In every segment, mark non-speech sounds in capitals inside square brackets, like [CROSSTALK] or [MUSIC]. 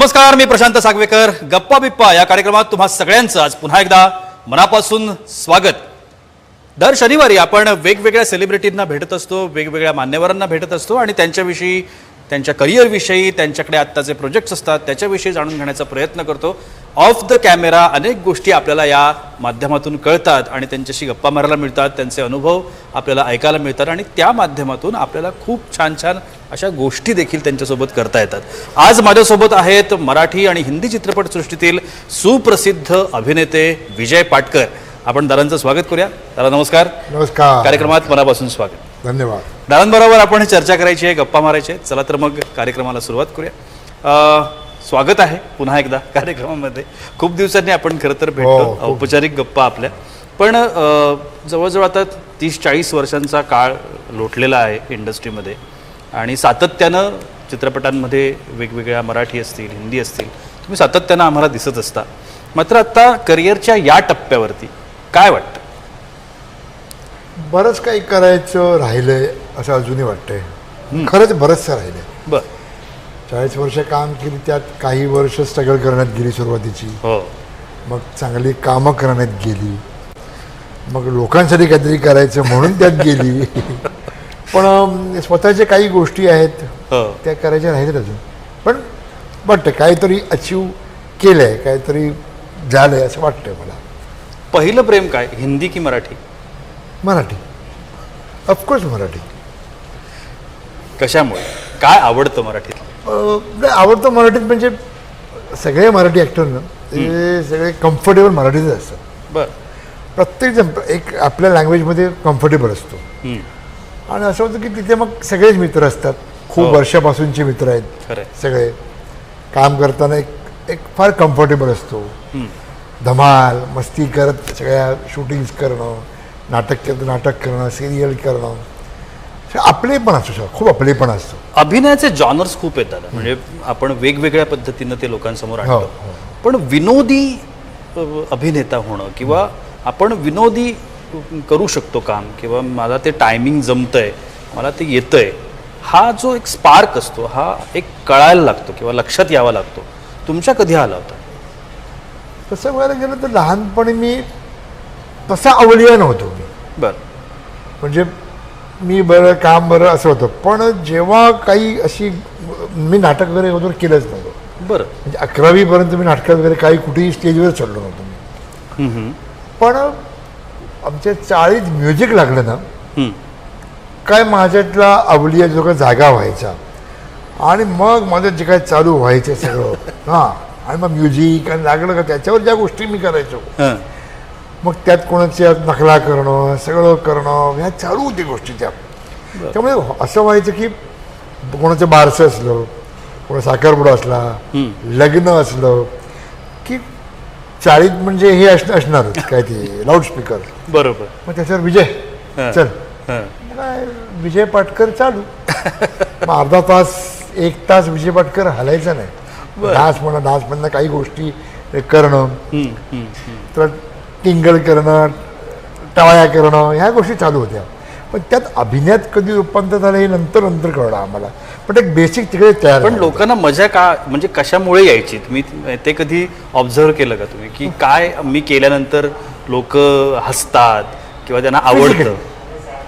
नमस्कार मी प्रशांत सागवेकर. गप्पा बिप्पा या कार्यक्रमात तुम्हा सगळ्यांचं आज पुन्हा एकदा मनापासून स्वागत. दर शनिवारी आपण वेगवेगळ्या सेलिब्रिटींना भेटत असतो वेगवेगळ्या मान्यवरांना भेटत असतो आणि त्यांच्याविषयी त्यांच्या करिअरविषयी त्यांच्याकडे आत्ताचे प्रोजेक्ट्स असतात त्याच्याविषयी जाणून घेण्याचा प्रयत्न करतो. ऑफ द कॅमेरा अनेक गोष्टी आपल्याला या माध्यमातून कळतात आणि त्यांच्याशी गप्पा मारायला मिळतात त्यांचे अनुभव आपल्याला ऐकायला मिळतात आणि त्या माध्यमातून आपल्याला खूप छान छान अशा गोष्टी देखील त्यांच्यासोबत करता येतात. आज माझ्यासोबत आहेत मराठी आणि हिंदी चित्रपटसृष्टीतील सुप्रसिद्ध अभिनेते विजय पाटकर. आपण दादांचं स्वागत करूया. दादा नमस्कार. नमस्कार. कार्यक्रमात मनापासून स्वागत. धन्यवाद. दादांबरोबर आपण चर्चा करायची आहे गप्पा मारायची आहे चला तर मग कार्यक्रमाला सुरुवात करूया. स्वागत आहे पुन्हा एकदा कार्यक्रमामध्ये. खूप दिवसांनी आपण खरं तर भेटतो हो. औपचारिक गप्पा आपल्या. पण जवळजवळ आता तीस चाळीस वर्षांचा काळ लोटलेला आहे इंडस्ट्रीमध्ये. आणि सातत्यानं चित्रपटांमध्ये वेगवेगळ्या मराठी असतील हिंदी असतील तुम्ही सातत्यानं आम्हाला दिसत असता. मात्र आता करिअरच्या या टप्प्यावरती काय वाटतं? बरंच काही करायचं राहिलंय. असं अजूनही वाटतंय. खरंच बरंचसं राहिलंय. बरं. चाळीस वर्ष काम केली त्यात काही वर्ष स्ट्रगल करण्यात गेली सुरुवातीची. हो. मग चांगली कामं करण्यात गेली. मग लोकांसाठी काहीतरी करायचं म्हणून त्यात गेली. [LAUGHS] पण स्वतःच्या काही गोष्टी आहेत हो. त्या करायच्या राहिल्यात अजून. पण वाटतं काहीतरी अचीव केलं आहे काहीतरी झालं आहे असं वाटतंय मला. पहिलं प्रेम काय? हिंदी की मराठी? मराठी. ऑफकोर्स मराठी. कशामुळे? काय आवडतं मराठीत आवडतं मराठीत म्हणजे सगळे मराठी ॲक्टर ना ते सगळे कम्फर्टेबल मराठीतच असतात. बर. प्रत्येकजण एक आपल्या लँग्वेजमध्ये कम्फर्टेबल असतो. आणि असं होतं की तिथे मग सगळेच मित्र असतात. खूप हो. वर्षापासूनचे मित्र आहेत सगळे. काम करताना एक एक फार कम्फर्टेबल असतो. धमाल मस्ती करत सगळ्या शूटिंग्स करणं नाटक नाटक करणं सिरियल करणं. असं आपलेपण असतो सगळं, खूप आपलेपण असतो अभिनयाचे जॉनर्स खूप दादा म्हणजे आपण वेगवेगळ्या पद्धतीनं ते लोकांसमोर हो, आणतो. हो. पण विनोदी अभिनेता होणं किंवा आपण विनोदी करू शकतो काम किंवा मला ते टायमिंग जमतंय मला ते येतंय हा जो एक स्पार्क असतो हा एक कळायला लागतो किंवा लक्षात यावा लागतो. तुमच्या कधी आला होता? तसं बघायला गेलं तर लहानपणी मी तसा अवलिया नव्हतो मी. बर. म्हणजे मी बरं काम बरं असं होतं पण जेव्हा काही अशी मी नाटक वगैरे अगोदर केलंच नव्हतं बरं म्हणजे अकरावीपर्यंत मी नाटकात वगैरे काही कुठेही स्टेजवर चढलो नव्हतो मी. पण आमच्या चाळीत म्युझिक लागलं ना. काय माझ्यातला अवलिया जो काय जागा व्हायचा आणि मग माझं जे काय चालू व्हायचं सगळं [LAUGHS] हां आणि मग म्युझिक आणि लागलं का त्याच्यावर ज्या गोष्टी मी करायचो. मग त्यात कोणाच्या नकला करणं सगळं करणं ह्या चालू होती गोष्टी त्या. त्यामुळे असं व्हायचं की कोणाचं बारसं असलं कोणा साखरपुडा असला लग्न असलं की चाळीत म्हणजे हे असणं असणारच काय ते लाऊडस्पीकर बरोबर. मग त्याच्यावर विजय. चल. विजय पाटकर चालू. मग अर्धा तास एक तास विजय पाटकर हलायचा नाही. डान्स म्हणा डान्स म्हणणं काही गोष्टी करणं. तर टिंगल करणं टाळ्या करणं ह्या गोष्टी चालू होत्या. पण त्यात अभिनयात कधी रूपांतर झालं हे नंतर नंतर कळलं आम्हाला. पण एक बेसिक तिकडे तयार पण. लोकांना मजा का म्हणजे कशामुळे यायची? तुम्ही ते कधी ऑब्झर्व केलं का तुम्ही? की काय मी केल्यानंतर लोक हसतात किंवा त्यांना आवडतं?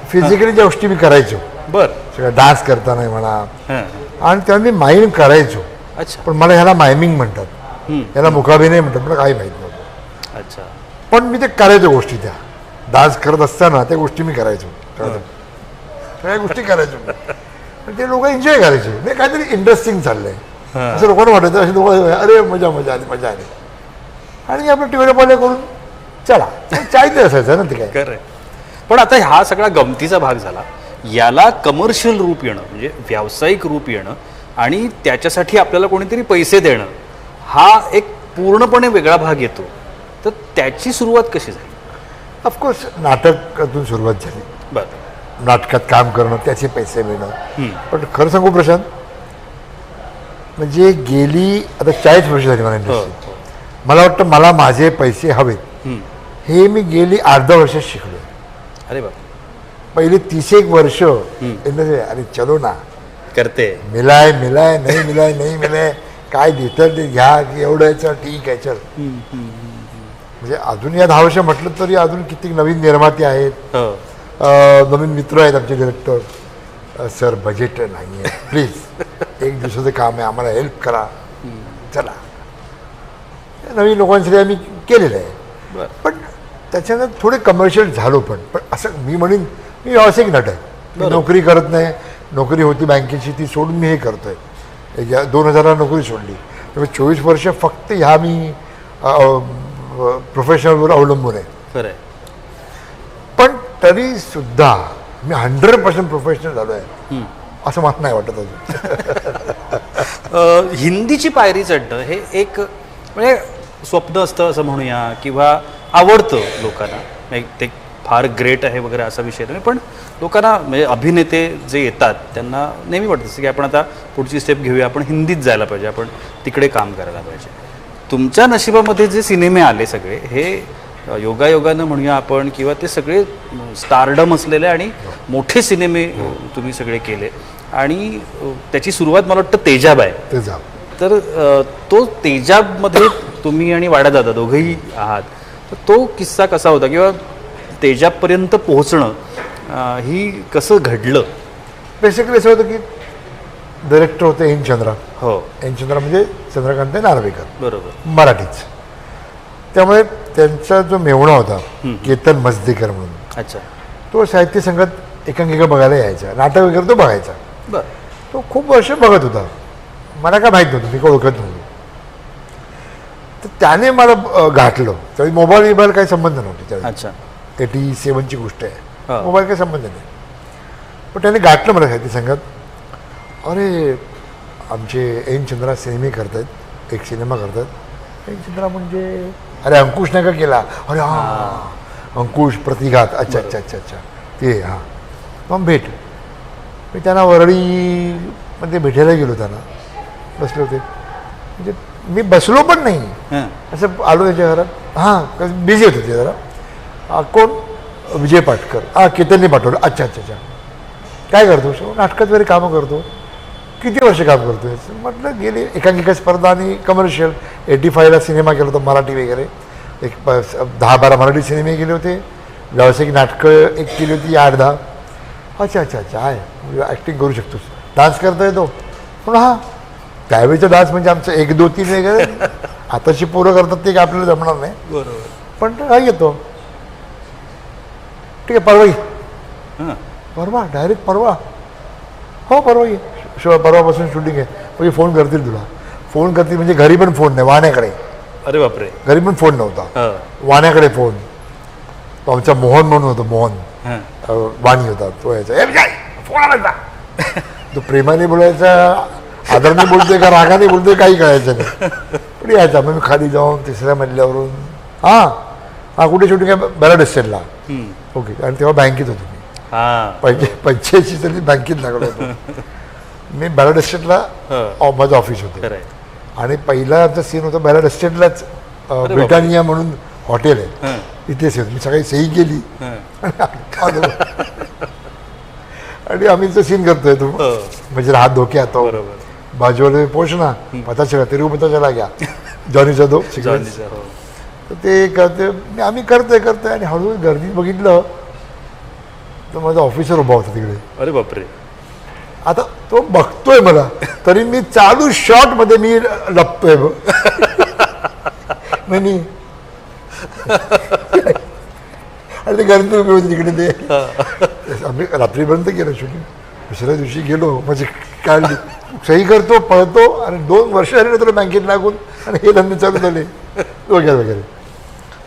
फिजिकली ज्या गोष्टी मी करायचो. बर. डान्स करताना म्हणा. हं. आणि तेव्हा मी माईम करायचो. अच्छा. पण मला ह्याला मायमिंग म्हणतात. ह्याला मुकाभिनय म्हणतात. मला काही माहीत पण मी ते करायचो गोष्टी त्या. डान्स करत असताना त्या गोष्टी मी करायचो? सगळ्या गोष्टी करायचो. पण ते लोक एन्जॉय करायचे. नाही काहीतरी इंटरेस्टिंग चाललंय. असं लोकांना वाटायचं असे लोक अरे मजा मजा आली मजा आली. आणि आपलं टी व्हीला बॉल करून चला चायते असायचं ना ते काय? पण आता हा सगळा गमतीचा भाग झाला. याला कमर्शियल रूप येणं म्हणजे व्यावसायिक रूप येणं आणि त्याच्यासाठी आपल्याला कोणीतरी पैसे देणं हा एक पूर्णपणे वेगळा भाग येतो. तर त्याची सुरुवात कशी झाली? ऑफकोर्स नाटकातून सुरुवात झाली. बरं. नाटकात काम करणं त्याचे पैसे मिळणं. पण खरं सांगू प्रशांत म्हणजे गेली आता चाळीस वर्ष झाली मला हो इंडस्ट्रीत हो. मला वाटतं मला माझे पैसे हवेत. हे मी गेली अर्धा वर्षात शिकलो अरे बाप. पहिले तीस एक वर्ष इंडस्ट्री अरे चलो ना. करते. मिलाय मिलाय नाही मिलाय नाही मिलाय. काय देतं ते घ्या एवढं याचं ठीक आहे चल. म्हणजे अजून या दहा वर्ष म्हटलं तरी अजून किती नवीन निर्माते आहेत? नवीन मित्र आहेत आमचे डिरेक्टर सर बजेट नाही आहे. प्लीज एक दिवसाचं काम आहे. आम्हाला हेल्प करा. चला. नवीन लोकांसाठी आम्ही केलेलं आहे. पण त्याच्यानं थोडे कमर्शियल झालो पण. पण असं मी म्हणेन मी व्यावसायिक नट आहे. मी नोकरी करत नाही. नोकरी होती बँकेची ती सोडून मी हे करतोय. एक या- दोन हजारला नोकरी सोडली. त्यामुळे चोवीस वर्ष फक्त ह्या मी प्रोफेशनलवर अवलंबून आहे. खरं आहे. पण तरी सुद्धा मी हंड्रेड पर्सेंट प्रोफेशनल झालो आहे असं मला नाही वाटत अजून. [LAUGHS] हिंदीची पायरी चढणं हे एक म्हणजे स्वप्न असतं असं म्हणूया किंवा आवडतं लोकांना. ते फार ग्रेट आहे वगैरे असा विषय नाही पण लोकांना म्हणजे अभिनेते जे येतात त्यांना नेहमी वाटतं असं की आपण आता पुढची स्टेप घेऊया आपण हिंदीत जायला पाहिजे आपण तिकडे काम करायला पाहिजे. तुमच्या नशिबामध्ये जे सिनेमे आले सगळे हे योगायोगानं म्हणूया आपण किंवा ते सगळे स्टारडम असलेले आणि मोठे सिनेमे अ, तुम्ही सगळे केले. आणि त्याची सुरुवात मला वाटतं तेजाब आहे. ते जा तर तो तेजाबमध्ये तुम्ही आणि वाडादादा दोघंही आहात. तर तो किस्सा कसा होता किंवा तेजाबपर्यंत पोहोचणं ही कसं घडलं? बेसिकली असं होतं की डायरेक्टर होते एन चंद्रा. हो. एन चंद्रा म्हणजे चंद्रकांत नार्वेकर. बरोबर. मराठीच. त्यामुळे त्यांचा जो मेवणा होता केतन मजदेकर म्हणून अच्छा. तो साहित्य संघात एकांकिका बघायला यायचा. नाटक वगैरे तो बघायचा. बर. तो खूप वर्ष बघत होता. मला काय माहीत नव्हतं मी काय ओळखत नव्हतो. तर त्याने मला गाठलं. त्यावेळी मोबाईल बिबाईल काही संबंध नव्हते त्यावेळी. अच्छा. एटी सेवनची गोष्ट. आहे. मोबाईल काही संबंध नाही. पण त्याने गाठलं मला साहित्य संघात अरे आमचे एन चंद्रा सिनेमे करतायत एक सिनेमा करतात. एन चंद्रा म्हणजे? अरे अंकुश नाही का केला? अरे हा. अंकुश प्रतिघात. अच्छा अच्छा अच्छा अच्छा. ते हां. मग भेट. मी त्यांना वरळीमध्ये भेटायला गेलो त्यांना. बसले होते. म्हणजे मी बसलो पण नाही. हां. असं आलो त्याच्या घरात. हां बिझी होते ते जरा. हा, कोण? विजय पाटकर. हां केतनने पाठवलं. अच्छा अच्छा अच्छा. काय करतो? नाटकात वगैरे कामं करतो. किती वर्ष काम करतोय? म्हटलं गेले एकांकिका स्पर्धा आणि कमर्शियल एटी फायला सिनेमा केला होता मराठी वगैरे. एक प- दहा बारा मराठी सिनेमे गेले होते. व्यावसायिक नाटकं एक केली होती आठ दहा. अच्छा अच्छा अच्छा आहे. ॲक्टिंग करू शकतोस. डान्स करता येतो पण हां त्यावेळेचा डान्स म्हणजे आमचं एक दोन तीन वगैरे. [LAUGHS] आताची पोरं करतात ते काय आपल्याला जमणार नाही. बरोबर. पण हा येतो. ठीक आहे परवा ये. हां. परवा डायरेक्ट परवा. हो परवा ये. शिवाय परवापासून शूटिंग आहे. म्हणजे फोन करतील तुला. फोन करतील म्हणजे घरी पण फोन नाही वाण्याकडे. अरे बापरे. घरी पण फोन नव्हता. वाण्याकडे फोन तो आमचा मोहन म्हणून होतो मोहन. हां. वाणी होता तो यायचा "ए, विजय, फोन आला होता." तो प्रेमाने बोलायचा आदरणे बोलतोय का रागाने बोलतोय काही कळायचं नाही. पण यायचा मग मी खाली जाऊन तिसऱ्या मजल्यावरून. हां हां कुठे शूटिंग आहे? बॅलड एस्टेटला ओके आणि तेव्हा बँकेत होतो मी. हां. पंचे पंच्याऐंशी तरी बँकेत लागलो होतो. मी बॅलड एस्टेटला माझं ऑफिस होतं. आणि पहिला आमचा सीन होता बॅलड एस्टेटलाच. ब्रिटानिया म्हणून हॉटेल आहे. इथेच होतं मी सकाळी सही केली. [LAUGHS] आणि आम्ही तो सीन करतोय तो हो. म्हणजे हात धोके आता. बरोबर. बाजूवाले पोचना पता चला तेरे पता चला गया जॉनीचा दो तर ते करते आम्ही करतोय करतोय. आणि हळूहळू गर्दीत बघितलं तर माझा ऑफिसर उभा होता तिकडे. अरे बापरे. आता तो बघतोय मला. तरी मी चालू शॉटमध्ये मी लपतोय बघ. नाही मी आणि ते गर्दी उभी होती तिकडे ते. आम्ही रात्रीपर्यंत गेलो शूटिंग दुसऱ्या दिवशी गेलो म्हणजे काढली. सही करतो पळतो आणि दोन वर्ष झाली तर बँकेत लागून आणि हे धंदे चालू झाले. वगैरे वगैरे.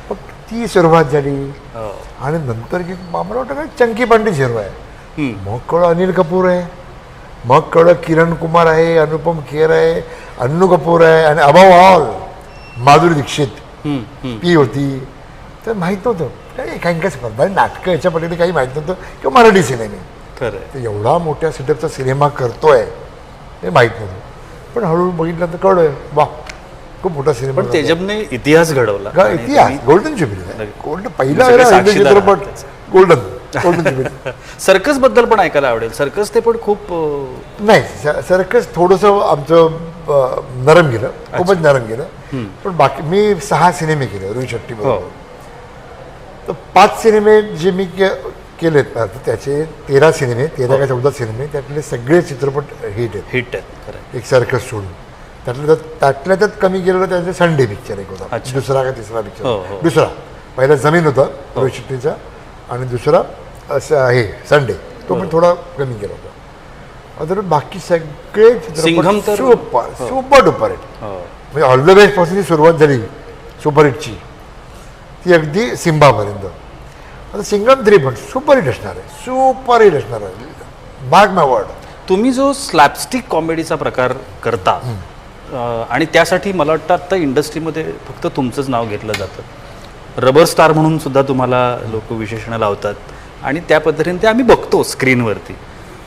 मग ती सुरुवात झाली. हो. आणि नंतर की मला वाटतं काय चंकी पांडे झिरो आहे. मग कळलं अनिल कपूर आहे. मग कळलं किरण कुमार आहे अनुपम खेर आहे अन्नू कपूर आहे आणि अभाव ऑल माधुरी दीक्षित. पी होती. तर माहीत नव्हतं. काय एकांकिका स्पर्धा नाटकं याच्या पलीकडे काही माहीत नव्हतं किंवा मराठी सिनेमे. तर एवढा मोठ्या सेटअपचा सिनेमा करतोय हे माहीत नव्हतं. पण हळूहळू बघितलं तर कळलं वा खूप मोठा सिनेमा पण तेजबने इतिहास घडवला. इतिहास गोल्डन जुबिली. गोल्डन पहिला चित्रपट. गोल्डन [LAUGHS] सर्कसबद्दल पण ऐकायला आवडेल. सर्कस ते पण खूप नाही सर्कस थोडंसं आमचं नरम गेलं. खूपच नरम गेलं. पण बाकी मी सहा सिनेमे केले रोहित शेट्टी हो. बरोबर. तर पाच सिनेमे जे मी केलेत ना, त्याचे तेरा सिनेमे तेरा का चौदा सिनेमे त्यातले सगळे चित्रपट हिट आहेत. हिट आहेत एक सर्कस सोडून. त्यातल्या त्यात त्यातल्या त्यात कमी गेलेलं त्याचं संडे पिक्चर एक होता. दुसरा का तिसरा हो, पिक्चर हो. दुसरा. पहिला जमीन होता रोहित शेट्टीचा. आणि दुसरा असं हे संडे तो पण थोडा कमी गेला होता. अदर बाकी सगळे सिंघम चित्रपट तर- सुपर सुपर डुपर हिट हो. म्हणजे ऑल द बेस्टपासून सुरुवात झाली सुपरहिटची ती अगदी सिम्बापर्यंत आता सिंगम थ्री पण सुपर हिट असणार आहे. सुपर हिट असणार आहे. मार्क माय वर्ड तुम्ही जो स्लॅपस्टिक कॉमेडीचा प्रकार करता आणि त्यासाठी मला वाटतं आत्ता इंडस्ट्रीमध्ये फक्त तुमचंच नाव घेतलं जातं. रबर स्टार म्हणून सुद्धा तुम्हाला लोक विशेषणं लावतात. आणि त्या पद्धतीने ते आम्ही बघतो स्क्रीनवरती.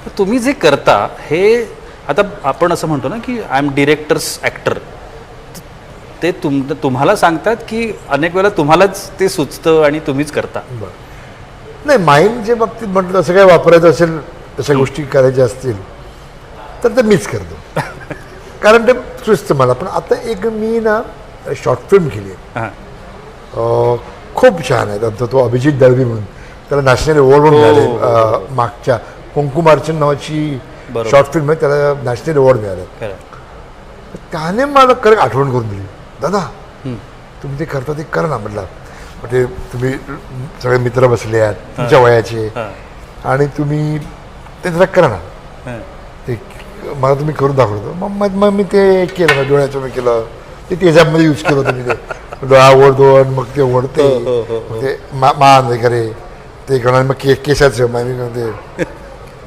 तर तुम्ही जे करता हे आता आपण असं म्हणतो ना की आय एम डिरेक्टर्स ॲक्टर ते तुम तुम्हाला सांगतात की अनेक वेळेला तुम्हालाच ते सुचतं आणि तुम्हीच करता. नाही माइंडच्या बाबतीत म्हटलं असं काय वापरायचं असेल तशा गोष्टी करायच्या असतील तर ते मीच करतो. कारण ते सुचतं मला. पण आता एक मी ना शॉर्ट फिल्म केली हां. खूप छान आहे. तो अभिजित दळवी म्हणून. त्याला नॅशनल अवॉर्ड हो, मिळाले. हो, मागच्या कुंकुमार्चन नावाची. शॉर्ट फिल्म आहे त्याला नॅशनल अवॉर्ड मिळालं. खरं. त्याने मला कर आठवण करून दिली. दादा तुम्ही ते करता ते करा ना म्हटलं. ते तुम्ही सगळे मित्र बसले आहात तुमच्या वयाचे हां. आणि तुम्ही ते जरा करा ना. हां. ते मला तुम्ही करून दाखवतो मग मग मग मी ते केलं डोळ्याचं मी केलं. ते त्याच्यामध्ये यूज केलं होतं मी ते. डोळा ओढ मग ते ओढते हो, हो, हो, मग ते मा मान वगैरे. ते करणार मग के केसाचं मग मी म्हणते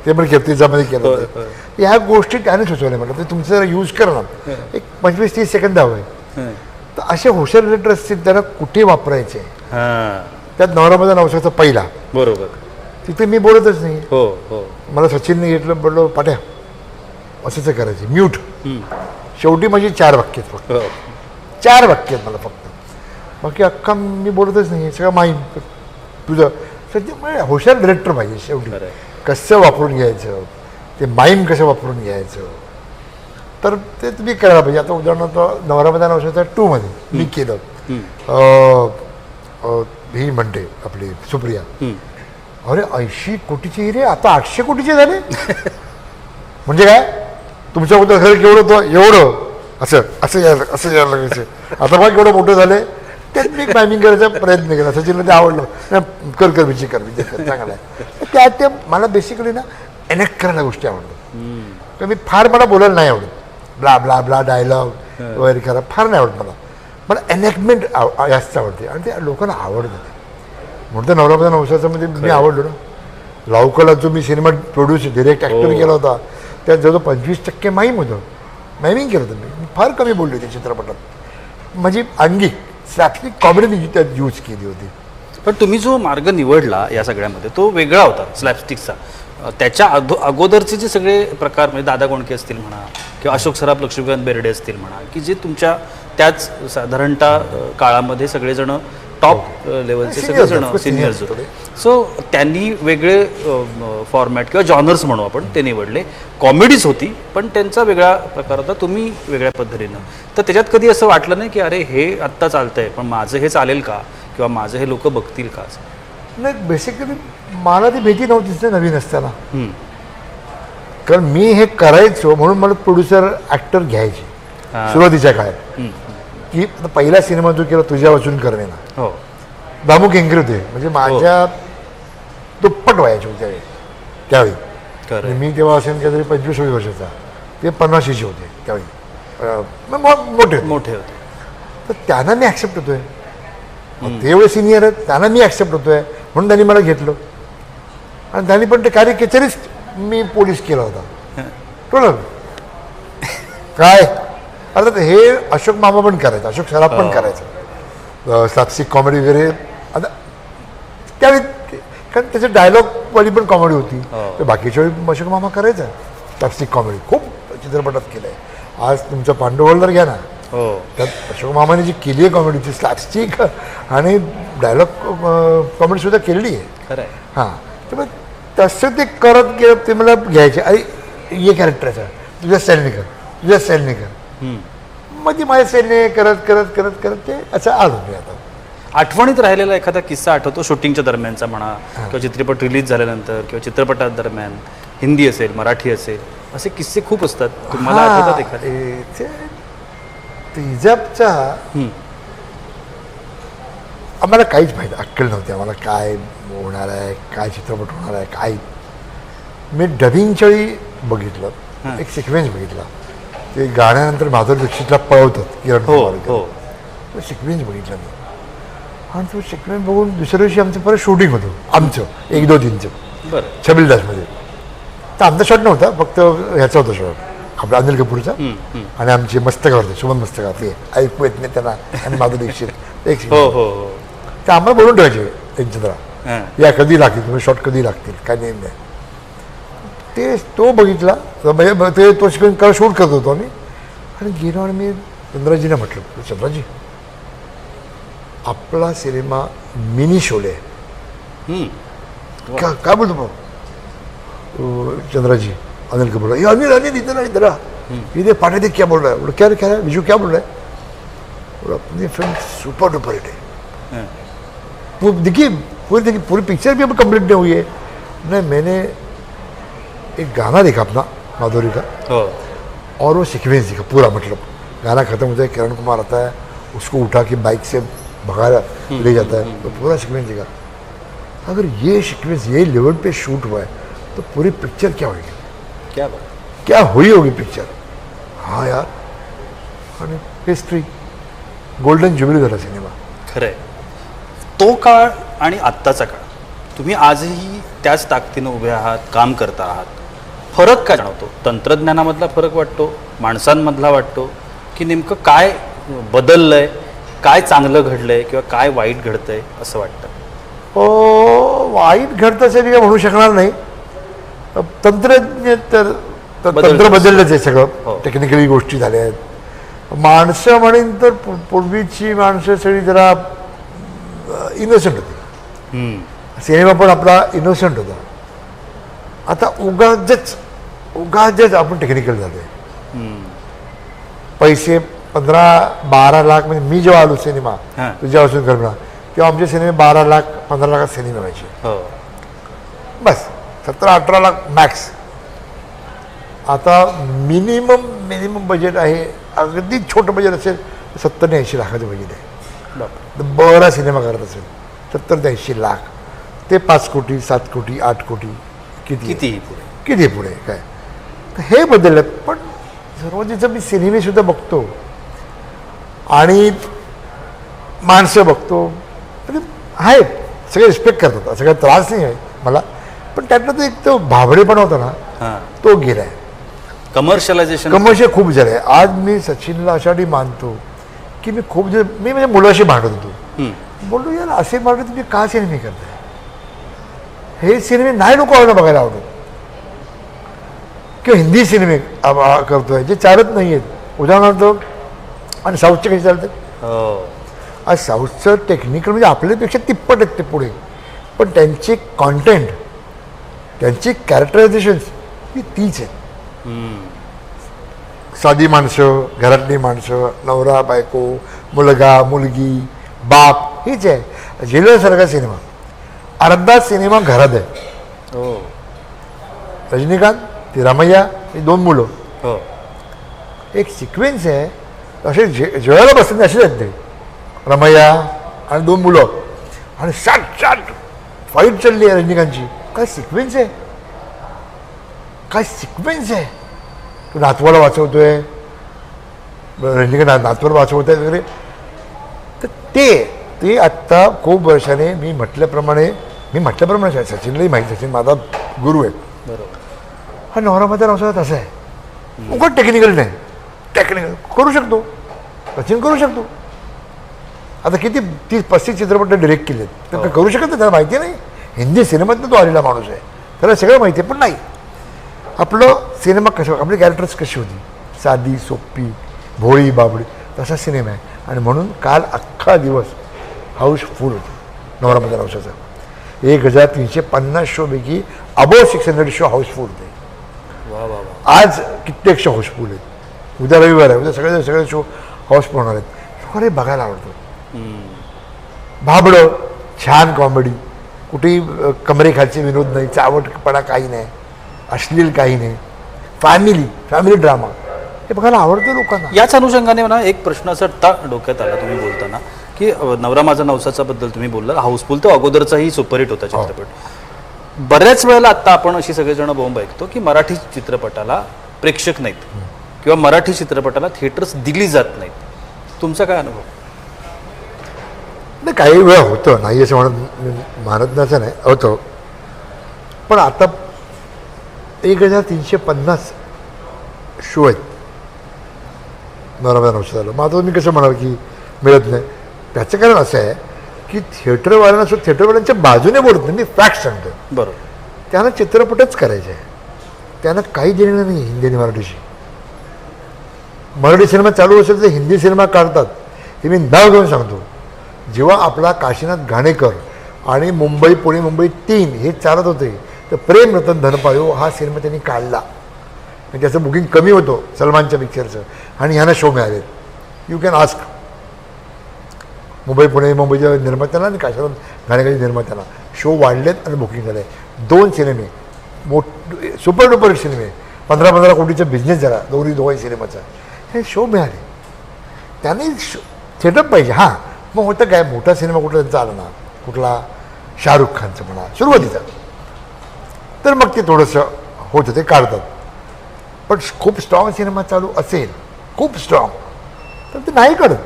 ते पण केलं त्याच्यामध्ये केलं हो, होतं. ह्या. गोष्टी त्याने सुचवल्या. म्हटलं ते तुमचं जरा यूज करा ना. एक पंचवीस तीस सेकंद हवं हां. तर असे हुशार रिलेटर असतील त्यांना कुठे वापरायचे? त्यात नवरामध्ये नवसाचा पहिला. बरोबर. तिथे मी बोलतच नाही. हो हो. मला सचिनने घेतलं बोललो पाट्या असंच करायचे म्यूट. शेवटी माझी चार वाक्य आहेत फक्त. हो. चार वाक्य आहेत मला फक्त. बाकी अख्खा मी बोलतच नाही सगळं माहीत. तुझं सध्या म्हणजे हुशार डिरेक्टर पाहिजे शेवटी. कसं वापरून घ्यायचं? ते माईम कसं वापरून घ्यायचं? तर ते तुम्ही करायला पाहिजे. आता उदाहरणार्थ नवरा नवसाच्या टूमध्ये मी केलं. ही म्हणते आपली सुप्रिया. अरे ऐंशी कोटीचे हिरे आता आठशे कोटीचे झाले? [LAUGHS] म्हणजे काय? तुमच्याबद्दल केवढं होतं एवढं असं असं यायला असं यायला लागायचं. आता बघ केवढं मोठं झालंय. त्यात मी टायमिंग करायचा प्रयत्न केला. सचिनला ते आवडलं कर कर विजय कर विजय कर चांगला आहे. त्या त्या मला बेसिकली ना एनेक्ट करायला गोष्टी आवडतात तर मी फार मला बोलायला नाही आवडत. ब्ला ब्ला ब्ला डायलॉग वगैरे करा फार नाही आवडत मला. मला एनेक्टमेंट जास्त आवडते. आणि ते लोकांना आवडतं. म्हणतो नवरा नवसाचं म्हणजे मी आवडलो ना. लावकला जो मी सिनेमा प्रोड्यूस डिरेक्ट ॲक्टर केला होता त्यात जवळ पंचवीस टक्के माईम होतं. मायमिंग केलं होतं मी. फार कमी बोललो त्या चित्रपटात. माझी अंगिक. स्लॅपस्टिक कॉमेडी त्यात यूज केली होती. पण तुम्ही जो मार्ग निवडला या सगळ्यामध्ये तो वेगळा होता स्लॅपस्टिकचा त्याच्या अधो अगोदरचे जे सगळे प्रकार म्हणजे दादा गोंडके असतील म्हणा किंवा अशोक सराफ लक्ष्मीकांत बेर्डे असतील म्हणा की जे तुमच्या त्याच साधारणतः काळामध्ये सगळेजण टॉप लेवलचे सगळेजण of course, सिनियर्स होते सो त्यांनी वेगळे फॉर्मॅट किंवा जॉनर्स म्हणू आपण ते निवडले. कॉमेडीज होती पण त्यांचा वेगळा प्रकार होता. तुम्ही वेगळ्या पद्धतीनं. तर त्याच्यात कधी असं वाटलं नाही की अरे हे आत्ता चालतंय पण माझं हे चालेल का? किंवा माझं हे लोक बघतील का? असं. नाही बेसिकली मला ती भीती नव्हतीच ना नवीन असताना. कारण मी हे करायचो म्हणून मला प्रोड्युसर ॲक्टर घ्यायचे. हा. सुरुवातीच्या काळात. की पहिला सिनेमा जो केला तुझ्या वाचून करणे ना. हो. दामू होते. म्हणजे माझ्या दुप्पट वयाचे होते त्यावेळी. त्यावेळी मी तेव्हा असेल काहीतरी पंचवीस वर्षाचा. ते पन्नाशीचे होते त्यावेळी. मोठे. मोठे होते. तर त्यांना मी ॲक्सेप्ट होतोय मग ते एवढे सिनियर आहेत त्यांना मी ॲक्सेप्ट होतोय म्हणून त्यांनी मला घेतलं. आणि त्यांनी पण ते कॅरिकेचरिस्ट मी पोलीस केला होता. टोटल [LAUGHS] काय? अर्थात हे अशोक मामा पण करायचं अशोक सराफ पण करायचं. स्लॅपस्टिक कॉमेडी वगैरे. आता त्यावेळी कारण त्याचे डायलॉगवाली पण कॉमेडी होती. हो. तर बाकीच्या वेळी अशोक मामा करायचा. स्लॅपस्टिक कॉमेडी खूप चित्रपटात केलं आहे आज तुमचं पांडवलर घ्या ना. हो. त्यात अशोक मामाने जी केली आहे कॉमेडीची स्लॅपस्टिक आणि डायलॉग कॉमेडी सुद्धा केलेली आहे. आहे हां. तर मग तसं ते करत गेलं ते मला घ्यायचे. अरे हे कॅरेक्टरचं तुझ्या स्टाईलने कर. तुझ्या कर. मग ती माझ्या करत करत करत करत ते असं आलो मी आता. आठवणीत राहिलेला एखादा किस्सा आठवतो शूटिंगच्या दरम्यानचा म्हणा किंवा चित्रपट रिलीज झाल्यानंतर किंवा चित्रपटात दरम्यान हिंदी असेल मराठी असेल असे किस्से खूप असतात. तुम्हाला आठवतात एखादे? ए, ते- ते हिजाबचा हम्म. आम्हाला काहीच माहिती अक्कल नव्हती आम्हाला काय होणार आहे काय चित्रपट होणार आहे काय? मी डबिंगच्या वेळी बघितलं एक सिक्वेन्स बघितला. ते गाण्यानंतर माधुरी दीक्षितला पळवतात किरण हो हो. तो सिक्वेन्स बघितला मी. आणि तो सिक्वेन्स बघून दुसऱ्या दिवशी आमचं परत शूटिंग होतं आमचं एक दोन दिनचं. बरं. छबिलदासमध्ये तर आमचा शॉट नव्हता फक्त ह्याचा होता शॉट आपला अनिल कपूरचा. आणि आमचे मस्तका होते सुमन मस्तका ते ऐकू येत नाही त्यांना आणि माधुरी दीक्षित. एक हो हो हो. ते आम्हाला बोलून ठेवायचे त्यांच्या. या कधी लागतील तुम्ही शॉट कधी लागतील काय नेम नाही. ते तो बघितला. म्हणजे ते तो शिकून काल शूट करत होतो आम्ही. आणि गेलो आणि मी चंद्राजीला म्हटलं चंद्राजी आपला सिनेमा मिनी शोले हम्म. क्या क्या बोलतो भाऊ चंद्राजी अनिल कपूर ये अनिल अनिल इधर इधर आ इधर पाने देख क्या बोल रहा है बोला क्या रे क्या है विजू क्या बोल रहा है? बोला अपनी फिल्म सुपर डुपर हिट है. वो देखिए पूरी देखिए पूरी पिक्चर भी अभी कंप्लीट नहीं हुई है। नहीं मैंने एक गाना देखा अपना माधुरी का हो. और वो सीक्वेंस दिखा पूरा मतलब. गाना खत्म होता है किरण कुमार आता है उसको उठा के बाइक से भगा ले जाता है. तो पूरा सीक्वेंस दिखा अगर ये सीक्वेंस ये लेवल पे शूट हुआ है तो पूरी पिक्चर क्या होगी? क्या बात? क्या हुई होगी पिक्चर हाँ यार. आणि हिस्ट्री गोल्डन ज्युबिली झाला सिनेमा खरंय तो काळ आणि आत्ताचा काळ. तुम्ही आजही त्याच ताकदीनं उभे आहात काम करता आहात. फरक काय जाणवतो? तंत्रज्ञानामधला फरक वाटतो? माणसांमधला वाटतो? की नेमकं काय बदललंय? काय चांगलं घडलंय? किंवा काय वाईट घडतंय? असं वाटतं. हो वाईट घडतं असेल मी काय म्हणू शकणार नाही. तंत्रज्ञ तर तर बदललं. तंत्र बदललंच आहे हो. सगळं टेक्निकली गोष्टी झाल्या आहेत. माणसं म्हणेन तर पूर्वीची माणसं सगळी जरा इनोसंट होती. सिनेमा पण आपला इनोसंट होता. आता उगाच उगाच आपण टेक्निकल आहे पैसे पंधरा बारा लाख म्हणजे मी जेव्हा आलो सिनेमा. तुझ्या असून कल्पना तेव्हा आमचे सिनेमे बारा लाख पंधरा लाखात सिनेमे व्हायचे. हो. बस सतरा अठरा लाख मॅक्स आता मिनिमम मिनिमम बजेट आहे अगदी छोटं बजेट असेल तर सत्तर ते ऐंशी लाखाचं बजेट आहे. बरा सिनेमा करत असेल सत्तर ते ऐंशी लाख. ते पाच कोटी सात कोटी आठ कोटी. किती आहे? कितीही पुढे. किती पुढे? काय? तर हे बदललं पण सर्वांचं मी सिनेमे सुद्धा बघतो आणि माणसं बघतो म्हणजे आहे सगळे रिस्पेक्ट करतात काही त्रास नाही आहे मला पण त्यातला तो एक तो भाबडेपणा होता ना हां. तो गेलाय. कमर्शियलायझेशन कमर्शियल खूप झालंय. आज मी सचिनला अशासाठी मानतो की मी खूप मी म्हणजे मुलाशी भांडत होतो. बोललो यार असे मार्ग तुम्ही का सिनेमे करताय? हे सिनेमे नाही लोक आवडणं बघायला आवडत. किंवा हिंदी सिनेमे आ- आ- करतोय जे चालत नाही आहेत उदाहरणार्थ आणि साऊथचे कसे चालतात? हो. आज साऊथचं टेक्निकल म्हणजे आपल्यापेक्षा तिप्पट आहेत ते पुढे. पण त्यांचे कॉन्टेंट त्यांची कॅरेक्टरायझेशन्स ही तीच आहेत. साधी माणसं घरातली माणसं नवरा बायको मुलगा मुलगी बाप हीच आहे. जेलरसारखा सिनेमा. अर्धा सिनेमा घरात आहे. हो. रजनीकांत ती रमैया ही दोन मुलं. हो. एक सिक्वेन्स आहे असे जे जेवायला बसले असेच आहेत ते. रमैया आणि दोन मुलं. आणि शाट शाट फाईट चालली आहे रजनीकांतची. काय सिक्वेन्स आहे? काय सिक्वेन्स आहे? तो नातवाला वाचवतोय. रजनीकांत नातवाला वाचवतोय वगैरे. तर ते ते आत्ता खूप वर्षाने मी म्हटल्याप्रमाणे मी म्हटल्याप्रमाणे सचिनलाही माहिती सचिन माझा गुरु आहे. बरोबर. हा नवरा माझा नवसा तसा आहे. उघड टेक्निकल नाही. टेक्निकल करू शकतो. सचिन करू शकतो. आता किती तीस पस्तीस चित्रपट डिरेक्ट केलेत. तर काही करू शकत नाही त्याला माहिती नाही. हिंदी सिनेमातनं तो आलेला माणूस आहे. त्याला सगळं माहिती आहे पण नाही. आपलं सिनेमा कसं आपली कॅरेक्टर्स कशी होती? साधी सोपी भोळी बाबडी तसा सिनेमा आहे. आणि म्हणून काल अख्खा दिवस हाऊसफुल होती. नवरा माझ्या नवसाचा. एक हजार तीनशे पन्नास शोपैकी above six hundred show houseful होते. आज कित्येक शो हाऊसफुल आहेत. उद्या रविवार आहे उद्या सगळे सगळे शो हाऊसफुल होणार आहेत. लोकांना बघायला आवडतं. भाबडं छान कॉमेडी कुठेही कमरेखालचे विनोद नाही चावटपणा काही नाही अश्लील काही नाही. फॅमिली फॅमिली ड्रामा हे बघायला आवडतं लोकांना. याच अनुषंगाने मला एक प्रश्न असा ता डोक्यात आला तुम्ही बोलताना. की नवरा माझा नवसाचा बद्दल तुम्ही बोलला हाऊसफुल तर अगोदरचाही सुपरहिट होता चित्रपट. बऱ्याच वेळेला आता आपण अशी सगळेजण बोंब ऐकतो की मराठी चित्रपटाला प्रेक्षक नाहीत. किंवा मराठी चित्रपटाला थिएटर्स दिली जात नाहीत. तुमचा काय अनुभव? नाही काही वेळा होतं. नाही असं म्हणत मानत नाही. होतं. पण आता एक हजार तीनशे पन्नास शो आहेत. नऊशे झालं मग आता मी कसं म्हणाल की मिळत नाही? त्याचं कारण असं आहे की थिएटरवाल्यांना सुद्धा थिएटरवाल्यांच्या बाजूने बोलत नाही मी फॅक्ट सांगतो. बरोबर. त्यांना चित्रपटच करायचे आहे त्यांना काही देणं नाही हिंदी आणि मराठीशी. मराठी सिनेमा चालू असेल तर हिंदी सिनेमा काढतात. हे मी नाव घेऊन सांगतो. जेव्हा आपला काशीनाथ घाणेकर आणि मुंबई पुणे मुंबई तीन हे चालत होते तर प्रेम रतन धनपायो हा सिनेमा त्यांनी काढला. त्याचं बुकिंग कमी होतं सलमानच्या पिक्चरचं आणि ह्यांना show मिळालेत. You can ask Mumbai Pune मुंबईच्या निर्मात्याला आणि काशीनाथ घाणेकरच्या निर्मात्याला शो वाढलेत आणि बुकिंग झाले. दोन सिनेमे मोठ सुपर डुपर सिनेमे पंधरा पंधरा कोटीचा बिझनेस झाला. दोन्ही दोघाही सिनेमाचा हे शो मिळाले. त्यांनी थिएटर पाहिजे. हां. मग होतं काय? मोठा सिनेमा कुठला? त्यांचा आला. ना कुठला? शाहरुख खानचं म्हणा. सुरुवातीचा. तर मग ते थोडंसं होतं ते काढतात. पण खूप स्ट्रॉंग सिनेमा चालू असेल. खूप स्ट्रॉंग तर ते नाही करत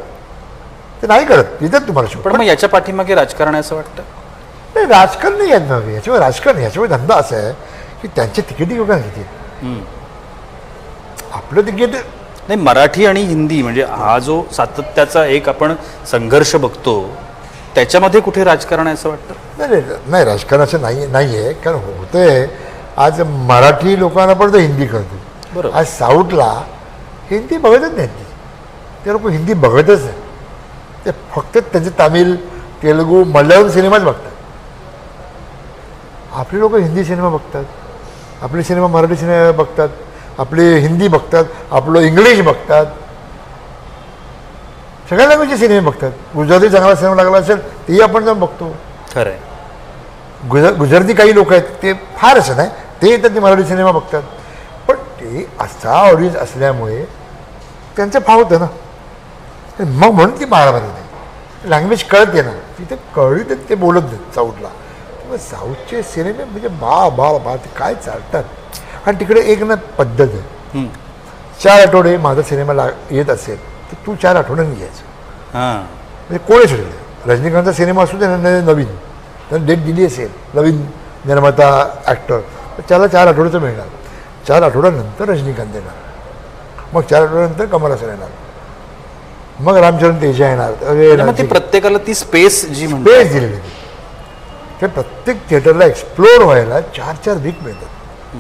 ते नाही करत देतात तुम्हाला शो पण मग याच्या पाठीमागे राजकारण आहे असं वाटतं? नाही राजकारण नाही यांना याच्यावर राजकारण याच्यावर धंदा असा आहे की त्यांचे तिकीट योगा घेते आपलं तिकीट नाही मराठी आणि हिंदी म्हणजे हा जो सातत्याचा एक आपण संघर्ष बघतो त्याच्यामध्ये कुठे राजकारण आहे असं वाटतं? नाही नाही नाही राजकारणाचं नाही नाही आहे कारण होतंय आज मराठी लोकांना पण तर हिंदी कळते. बरोबर. आज साऊथला हिंदी बघतच नाही ते. लोक हिंदी बघतच नाही ते फक्त त्यांचे तामिळ तेलुगू मल्याळम सिनेमाच बघतात. आपले लोक हिंदी सिनेमा बघतात. आपले सिनेमा मराठी सिनेमा बघतात. आपले हिंदी बघतात. आपलं इंग्लिश बघतात. सगळ्या लँग्वेजचे सिनेमे बघतात. गुजराती चांगला सिनेमा लागला असेल तेही आपण जाऊन बघतो. खरं आहे गुजर गुजराती काही लोक आहेत ते फार असं नाही. ते येतात ते मराठी सिनेमा बघतात. पण ते असा ऑडियन्स असल्यामुळे त्यांचं फावतं ना. मग म्हणून ती बाळावर नाही. लँग्वेज कळते ना. तिथे कळली तर ते बोलत नाहीत साऊथला. मग साऊथचे सिनेमे म्हणजे बा बा बा ते काय चालतात? आणि तिकडे एक ना पद्धत आहे. चार आठवडे माझा सिनेमा ला येत असेल तर तू चार आठवड्यांनी घ्यायचं. म्हणजे कोणी सोडले रजनीकांतचा सिनेमा असू दे नवीन. तर डेट दिली असेल नवीन निर्माता ॲक्टर तर त्याला चार आठवड्याचं मिळणार. चार आठवड्यानंतर रजनीकांत येणार. मग चार आठवड्यानंतर कमल हसन येणार. मग रामचरण तेजा येणार. ती प्रत्येकाला ती स्पेस जी पेज दिलेली. ते प्रत्येक थिएटरला एक्सप्लोर व्हायला चार चार वीक मिळतात.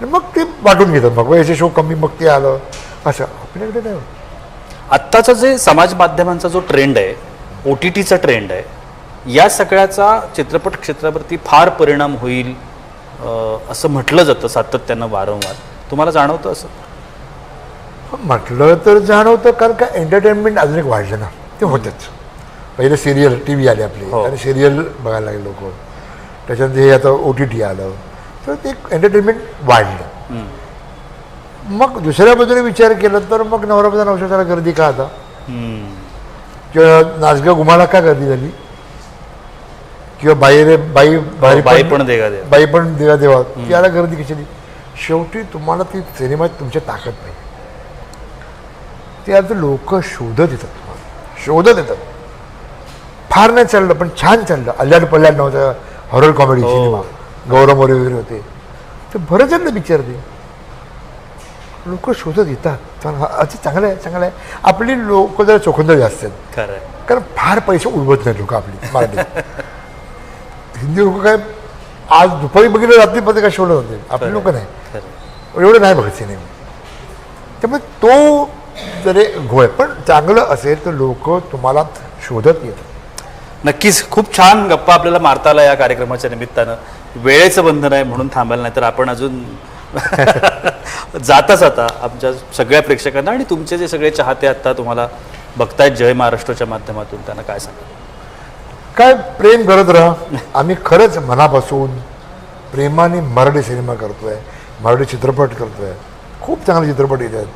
आणि मग ते वाटून घेतात. मग याचे शो कमी मग ते आलं. असं. आपल्याकडे नाही. आत्ताचा जे समाज माध्यमांचा जो ट्रेंड आहे ओ टी टीचा ट्रेंड आहे या सगळ्याचा चित्रपट क्षेत्रावरती फार परिणाम होईल असं म्हटलं जातं सातत्यानं वारंवार. तुम्हाला जाणवतं असं? म्हटलं तर जाणवतं कारण का एंटरटेनमेंट अजून एक वाढलं ना. ते होतंच. पहिले सिरियल टी व्ही आले आपले. हो. आणि सिरियल बघायला लागले लोक. त्याच्यानंतर हे आता ओ टी टी आलं. तर ते एंटरटेनमेंट वाढलं. मग दुसऱ्या बाजूने विचार केला तर मग नवराबाजा नवशाला गर्दी का आता? किंवा नाचगाव गुमाला का गर्दी झाली? किंवा बाई रे बाई बाई बाई पण देगा देवा. बाई पण देवा. देवा त्याला गर्दी कशाली शेवटी तुम्हाला ती सिनेमात तुमच्या ताकद नाही. ते आता लोक शोधत येतात. शोधत येतात. फार नाही चाललं पण छान चाललं. अल्ल्याड पल्ल्याड नव्हतं horror comedy. Cinema Gaurav More वगैरे होते. ते बरं चाललं पिक्चर ते. लोक शोधत येतात. अच्छा चांगलं आहे चांगलं आहे. आपली लोक जरा चोखंदळ जास्त आहेत. कारण फार पैसे उडवत नाहीत लोक आपली मराठी. हिंदी लोक काय आज दुपारी बघितलं रात्री पत्रिका शोधत होते. आपली लोक नाही. एवढं नाही बघत सिनेमा. त्यामुळे तो जरी घोळ आहे पण चांगलं असेल तर लोक तुम्हाला शोधत येतात नक्कीच खूप छान गप्पा आपल्याला मारता आला या कार्यक्रमाच्या निमित्तानं. वेळेचं बंधन आहे म्हणून थांबायला नाही तर आपण अजून [LAUGHS] जाता जाता आमच्या सगळ्या प्रेक्षकांना आणि तुमचे जे सगळे चाहते आता तुम्हाला बघतायत जय महाराष्ट्राच्या माध्यमातून त्यांना काय सांगा? काय प्रेम करत राहा. आम्ही खरंच मनापासून प्रेमाने मराठी सिनेमा करतोय मराठी चित्रपट करतोय. खूप चांगले चित्रपट येत आहेत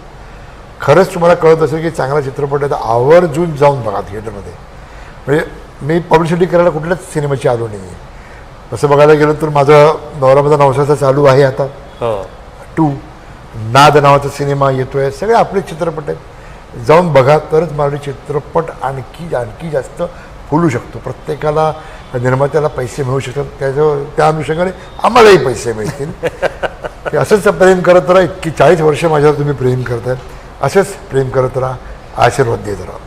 खरंच तुम्हाला कळत असेल की चांगला चित्रपट आहे तर आवर्जून जाऊन बघा थिएटरमध्ये म्हणजे मी पब्लिसिटी करायला कुठल्याच सिनेमाची आलो नाही आहे तसं बघायला गेलं तर माझं नवरा माझा नवसाचा चालू आहे आता. हो. टू. नाद नावाचा सिनेमा येतोय. सगळे आपले चित्रपट आहेत. जाऊन बघा तरच मराठी चित्रपट आणखी आणखी जास्त फुलू शकतो. प्रत्येकाला निर्मात्याला पैसे मिळू शकतात. त्याच्या त्या अनुषंगाने आम्हालाही पैसे मिळतील. [LAUGHS] असंच प्रेम करत राहा. इतकी चाळीस वर्ष माझ्यावर तुम्ही प्रेम करताय. असंच प्रेम करत राहा आशीर्वाद देत राहा.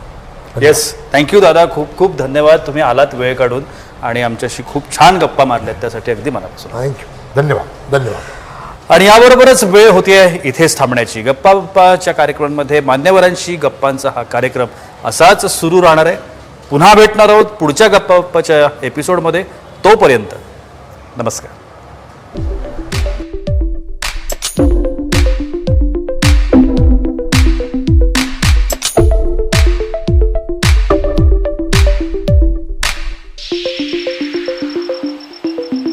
येस थँक्यू दादा. खूप खूप धन्यवाद. तुम्ही आलात वेळ काढून आणि आमच्याशी खूप छान गप्पा मारल्यात त्यासाठी अगदी मनापासून. थँक्यू धन्यवाद. धन्यवाद. आणि याबरोबरच वेळ होतीये इथेच थांबण्याची. गप्पा गप्पाच्या कार्यक्रमांमध्ये मान्यवरांशी गप्पांचा हा कार्यक्रम असाच सुरू राहणार आहे. पुन्हा भेटणार आहोत पुढच्या गप्पा गप्पाच्या एपिसोडमध्ये तोपर्यंत नमस्कार.